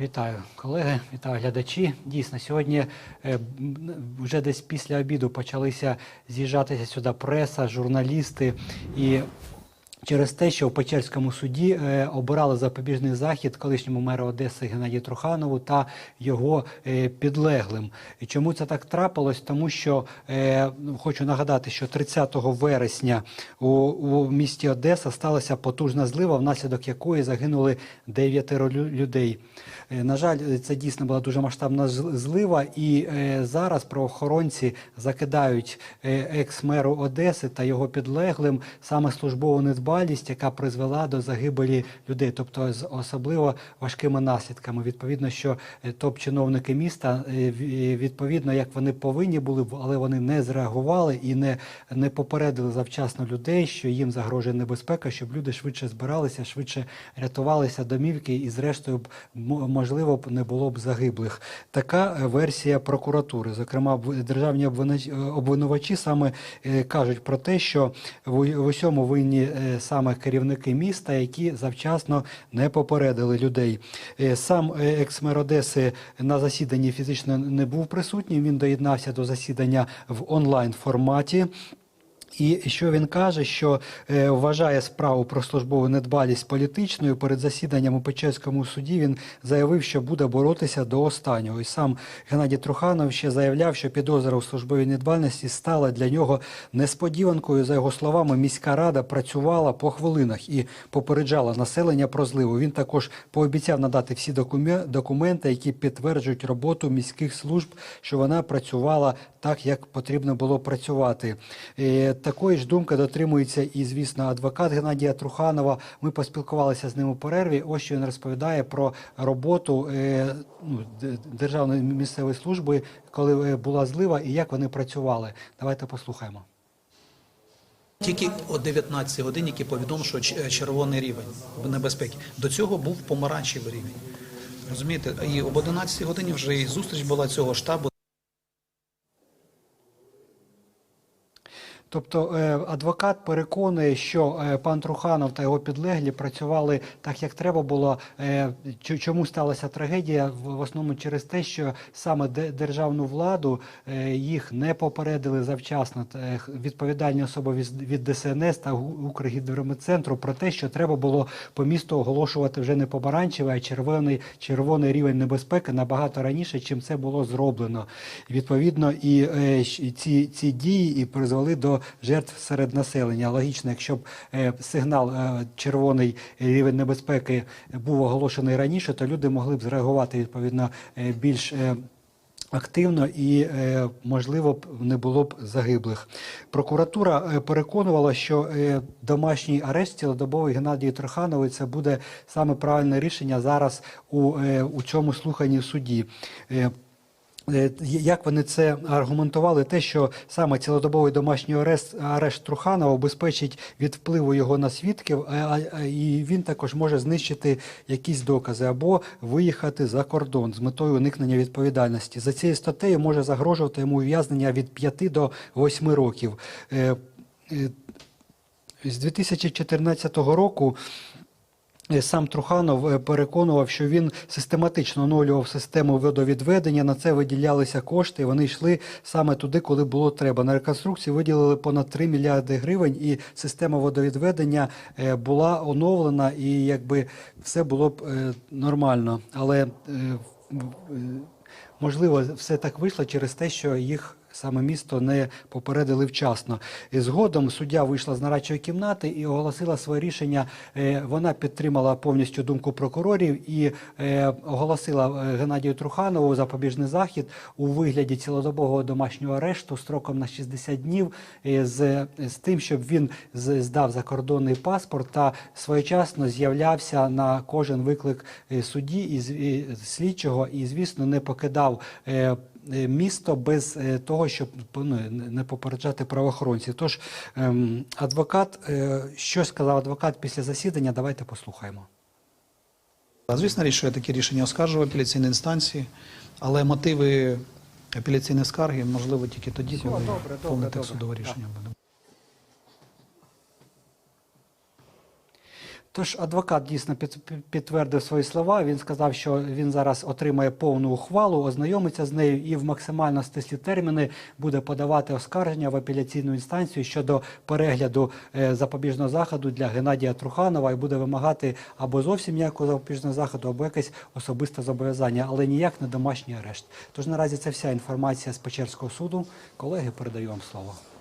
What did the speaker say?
Вітаю, колеги, вітаю глядачі. Дійсно, сьогодні е, вже десь після обіду почалися з'їжджатися сюди преса, журналісти і. Через те, що в Печерському суді е, обирали запобіжний захід колишньому меру Одеси Геннадію Труханову та його е, підлеглим. І чому це так трапилось? Тому що е, хочу нагадати, що 30 вересня у, у місті Одеса сталася потужна злива, внаслідок якої загинули дев'ятеро людей. На жаль, це дійсно була дуже масштабна злива, і зараз правоохоронці закидають екс-меру Одеси та його підлеглим саме службову недбалість, яка призвела до загибелі людей, тобто з особливо важкими наслідками. Відповідно, що е, топ-чиновники міста е, відповідно, як вони повинні були, але вони не зреагували і не, не попередили завчасно людей, що їм загрожує небезпека, щоб люди швидше збиралися, швидше рятувалися домівки, і зрештою можливо б не було б загиблих. Така е, версія прокуратури. Зокрема, державні е, обвинувачі саме е, кажуть про те, що в усьому винні е, саме керівники міста, які завчасно не попередили людей. Е, Сам е, екс-мер Одеси на засіданні фізично не був присутній. Він доєднався до засідання в онлайн форматі. І що він каже, що е, вважає справу про службову недбалість політичною перед засіданням у Печерському суді. Він заявив, що буде боротися до останнього. І сам Геннадій Труханов ще заявляв, що підозра у службовій недбальності стала для нього несподіванкою. За його словами, міська рада працювала по хвилинах і попереджала населення про зливу. Він також пообіцяв надати всі докуме- документи, які підтверджують роботу міських служб, що вона працювала так, як потрібно було працювати. Е, Такої ж думки дотримується і, звісно, адвокат Геннадія Труханова. Ми поспілкувалися з ним у перерві. Ось що він розповідає про роботу е, ну, Державної місцевої служби, коли е, була злива, і як вони працювали. Давайте послухаємо. Тільки о 19 годині повідомив, що червоний рівень небезпеки. До цього був помаранчевий рівень. Розумієте? І об 11 годині вже і зустріч була цього штабу. Тобто е, адвокат переконує, що е, пан Труханов та його підлеглі працювали так, як треба було. Е, Чому сталася трагедія? В основному через те, що саме де- державну владу їх не попередили завчасно. Відповідальні особи від ДСНС та Укргідрометцентру про те, що треба було по місту оголошувати вже не помаранчевий, а червоний, червоний рівень небезпеки набагато раніше, чим це було зроблено. Відповідно, і ці, ці дії і призвели до жертв серед населення. Логічно, якщо б е, сигнал е, червоний рівень небезпеки був оголошений раніше, то люди могли б зреагувати відповідно е, більш. Активно і можливо не було б загиблих. Прокуратура переконувала, що домашній арешт цілодобовий Геннадії Троханової це буде саме правильне рішення зараз у, у цьому слуханні в суді. Е, Як вони це аргументували? Те, що саме цілодобовий домашній арешт, арешт Труханова обезпечить від впливу його на свідків, і він також може знищити якісь докази або виїхати за кордон з метою уникнення відповідальності. За цією статтею може загрожувати йому ув'язнення від 5 до 8 років. Е, е, З 2014 року Сам Труханов е, переконував, що він систематично оновлював систему водовідведення. На це виділялися кошти. і Вони йшли саме туди, коли було треба. На реконструкцію виділили понад 3 мільярди гривень, і система водовідведення е, була оновлена, і якби все було б е, нормально. Але е, е, можливо, все так вийшло через те, що їх. Саме місто не попередили вчасно. І згодом суддя вийшла з нарадчої кімнати і оголосила своє рішення. Е, Вона підтримала повністю думку прокурорів і е, оголосила е, Геннадію Труханову запобіжний захід у вигляді цілодобового домашнього арешту строком на 60 днів з, з тим, щоб він здав закордонний паспорт та своєчасно з'являвся на кожен виклик судді і, слідчого, і звісно не покидав. е, е, місто без е, того, щоб ну, не попереджати правоохоронців. Тож ем, адвокат, що сказав адвокат після засідання, давайте послухаємо. Звісно, річ, що я такі рішення оскаржував в апеляційній інстанції, але мотиви апеляційної скарги можливо тільки тоді, коли добре, добре, повне добре. судове рішення буде. Тож адвокат дійсно під, під- підтвердив свої слова. Він сказав, що він зараз отримає повну ухвалу, ознайомиться з нею і в максимально стислі терміни буде подавати оскарження в апеляційну інстанцію щодо перегляду е, запобіжного заходу для Геннадія Труханова і буде вимагати або зовсім ніякого запобіжного заходу, або якесь особисте зобов'язання, але ніяк не домашній арешт. Тож наразі це вся інформація з Печерського суду. Колеги, передаю вам слово.